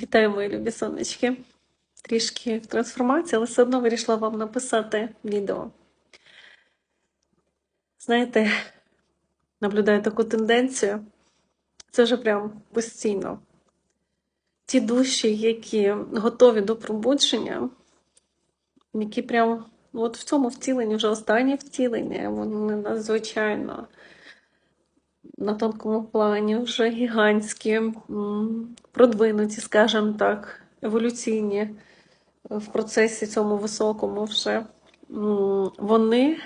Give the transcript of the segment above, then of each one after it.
Вітаю, мої любі сонечки. Трішки в трансформації, але все одно вирішила вам написати відео. Знаєте, наблюдаю таку тенденцію. Це вже прям постійно. Ті душі, які готові до пробудження, які прям ну, от в цьому втіленні, вже останнє втілення, вони надзвичайно на тонкому плані, вже гігантські, продвинуті, скажімо так, еволюційні в процесі цьому високому вже, вони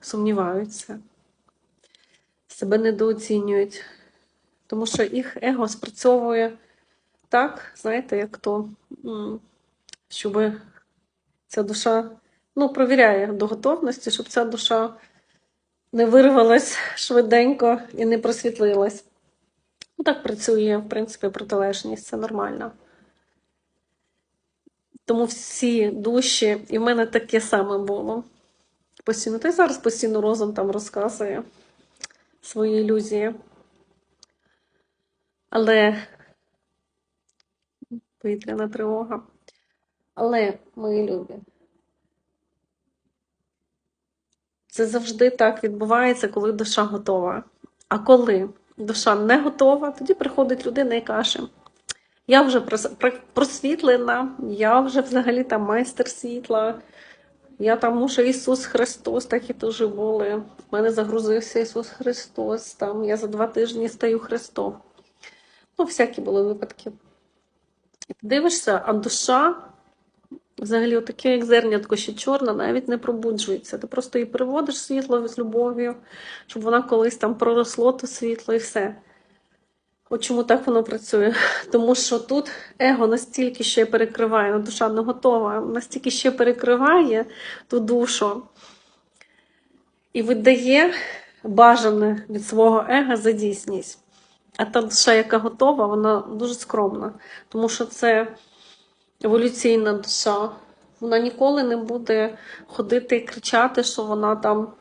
сумніваються, себе недооцінюють, тому що їх его спрацьовує так, знаєте, як то, щоб ця душа ну, провіряє до готовності, щоб ця душа не вирвалась швиденько і не просвітлилась. Ну, так працює, в принципі, протилежність, це нормально. Тому всі душі, і в мене таке саме було. Постійно, та й зараз постійно розум там розказує свої ілюзії. Але повітряна тривога. Але, мої любі, це завжди так відбувається, коли душа готова. А коли душа не готова, тоді приходить людина і каже: Я вже просвітлена, я вже взагалі там майстер світла. Я там, що Ісус Христос, такі теж були. В мене загрузився Ісус Христос, там я за два тижні стаю Христом. Ну, всякі були випадки. І дивишся, а душа, взагалі, отаке, як зернятко ще чорна, навіть не пробуджується. Ти просто її переводиш світло з любов'ю, щоб вона колись там проросло то світло і все. От чому так воно працює? Тому що тут его настільки ще перекриває, ну, душа не готова, настільки ще перекриває ту душу і видає бажане від свого ега за дійсність. А та душа, яка готова, вона дуже скромна, тому що це еволюційна душа. Вона ніколи не буде ходити і кричати, що вона там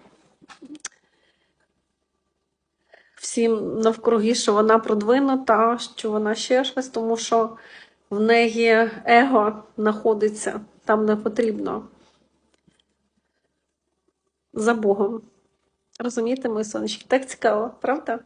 всім навкруги, що вона продвинута, що вона ще щось, тому що в неї его знаходиться там, де потрібно. За Богом. Розумієте, мої сонечки? Так цікаво, правда?